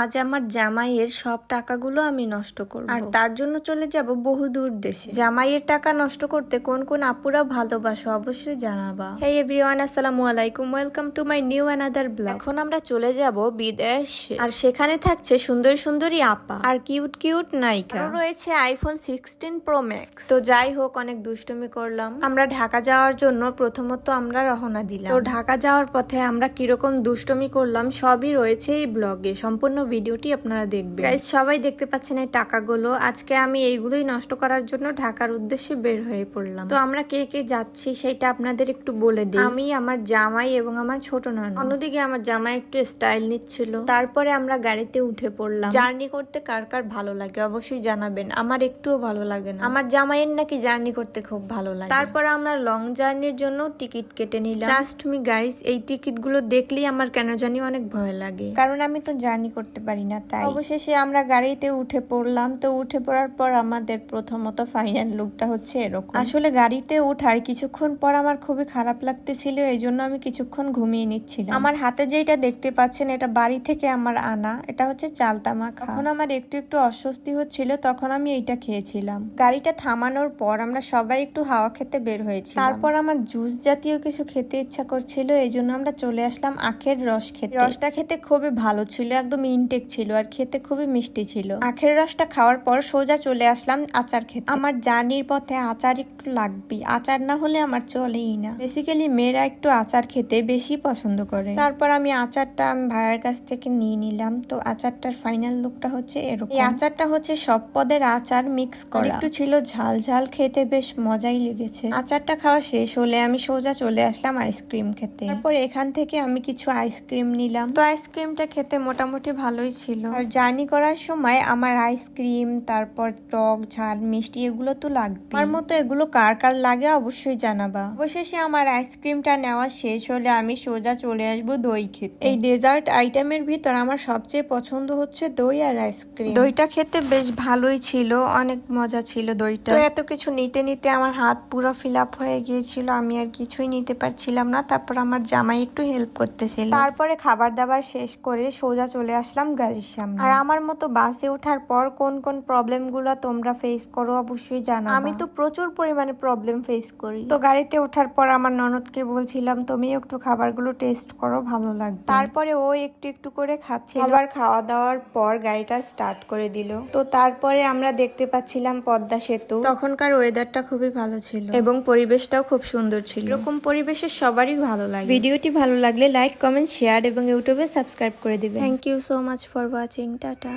আজ আমার জামাইয়ের সব টাকাগুলো আমি নষ্ট করব। আর তার জন্য চলে যাব বহু দূর দেশে। জামাইয়ের টাকা নষ্ট করতে কোন কোন আপুরা ভালোবাসো অবশ্যই জানাবা। হেই এভরিওয়ান আসসালামু আলাইকুম। Welcome to my new another blog এখন আমরা চলে যাব বিদেশ। আর সেখানে থাকছে সুন্দর সুন্দরী আপা। আর কিউট কিউট নায়িকা। রয়েছে আইফোন সিক্সটিন প্রো ম্যাক্স তো যাই হোক, অনেক দুষ্টুমি করলাম। আমরা ঢাকা যাওয়ার জন্য প্রথমত আমরা রওনা দিলাম। তো ঢাকা যাওয়ার পথে আমরা কীরকম দুষ্টুমি করলাম সবই রয়েছে এই ব্লগে সম্পূর্ণ ভিডিওটি আপনারা দেখবেন। গাইস সবাই দেখতে পাচ্ছেন এই টাকাগুলো। আজকে আমি এইগুলোই নষ্ট করার জন্য ঢাকার উদ্দেশ্যে বের হয়ে পড়লাম। তো আমরা কে কে যাচ্ছি সেটা আপনাদের একটু বলে দিই। আমি আমার জামাই এবং আমার ছোট ননদ অন্যদিকে আমার জামাই একটু স্টাইল নিচ্ছিল। তারপরে আমরা গাড়িতে উঠে পড়লাম। জার্নি করতে কার কার ভালো লাগে অবশ্যই জানাবেন। আমার একটুও ভালো লাগে না। আমার জামাইয়ের নাকি জার্নি করতে খুব ভালো লাগে। তারপর আমরা লং জার্নির জন্য টিকিট কেটে নিলাম। ট্রাস্ট মি গাইস এই টিকিটগুলো দেখলেই আমার কেন জানি অনেক ভয় লাগে। কারণ আমি তো জার্নি করতে পারি না তাই। অবশেষে আমরা গাড়িতে উঠে পড়লাম তো উঠে পড়ার পর আমাদের প্রথমত ফাইনাল লুকটা হচ্ছে এরকম। আসলে গাড়িতে উঠার কিছুক্ষণ পর আমার খুবই খারাপ লাগতেছিল এই জন্য আমি কিছুক্ষণ ঘুমিয়ে নিচ্ছিলাম। আমার হাতে যেটা দেখতে পাচ্ছেন এটা বাড়ি থেকে আমার আনা এটা হচ্ছে চালতা মাখা এখন আমার একটু একটু অস্বস্তি হচ্ছিল তখন আমি এইটা খেয়েছিলাম। গাড়িটা থামানোর পর আমরা সবাই একটু হাওয়া খেতে বের হয়েছি তারপর আমার জুস জাতীয় কিছু খেতে ইচ্ছা করছিল এই জন্য আমরা চলে আসলাম আখের রস খেতে। রসটা খেতে খুবই ভালো ছিল একদম ইনটেক ছিল আর খেতে খুবই মিষ্টি ছিল। আখের রসটা খাওয়ার পর সোজা চলে আসলাম আচার খেতে। আমার জার্নির পথে আচার একটু লাগবে আচার না হলে আমার চলেই না। বেসিক্যালি মেয়েরা একটু আচার খেতে বেশি পছন্দ করে। তারপর আমি আচারটা আমি ভাইয়ের কাছ থেকে নিয়ে নিলাম। তো আচারটার ফাইনাল লুকটা হচ্ছে এরকম। এই আচারটা হচ্ছে সব পদের আচার মিক্স করা। একটু ছিল ঝাল ঝাল, খেতে বেশ মজাই লেগেছে। আচারটা খাওয়া শেষ হলে আমি সোজা চলে আসলাম আইসক্রিম খেতে। তারপর এখান থেকে আমি কিছু আইসক্রিম নিলাম। তো আইসক্রিমটা খেতে মোটামুটি ভালোই ছিল। আর জার্নি করার সময় আমার আইসক্রিম তারপর টক ঝাল মিষ্টি এগুলো তো লাগবে আমার মতো এগুলো কার কার লাগে অবশ্যই জানাবা। অবশেষে আমার আইসক্রিমটা নেওয়া শেষ হলে আমি সোজা চলে আসব দই খেতে। এই ডেজার্ট আইটেমের ভিতর আমার সবচেয়ে পছন্দ হচ্ছে দই আর আইসক্রিম দইটা খেতে বেশ ভালোই ছিল অনেক মজা ছিল দইটা। তো এত কিছু নিতে নিতে আমার হাত পুরো ফিল আপ হয়ে গিয়েছিল আমি আর কিছুই নিতে পারছিলাম না। তারপর আমার জামাই একটু হেল্প করতেছিল। তারপরে খাবার দাবার শেষ করে সোজা চলে আসলাম গাড়ির সামনে। আর আমার মতো বাসে ওঠার পর কোন কোন প্রবলেমগুলো তোমরা ফেস করো অবশ্যই জানো আমি তো প্রচুর পরিমাণে প্রবলেম ফেস করি। তো গাড়িতে ওঠার পর আমার ননদকে বলছিলাম তুমি একটু খাবারগুলো টেস্ট করো ভালো লাগবে। তারপরে ও একটু একটু করে খাচ্ছে আবার খাওয়া দাওয়ার পর গাড়িটা স্টার্ট করে দিল। তো তারপরে আমরা দেখতে পাচ্ছিলাম পদ্মা সেতু। তখনকার ওয়েদারটা খুবই ভালো ছিল। এবং পরিবেশটাও খুব সুন্দর ছিল। এরকম পরিবেশের সবারই ভালো লাগে। ভিডিওটি ভালো লাগলে লাইক কমেন্ট শেয়ার এবং ইউটিউবে সাবস্ক্রাইব করে দিবে thank you so much for watching tata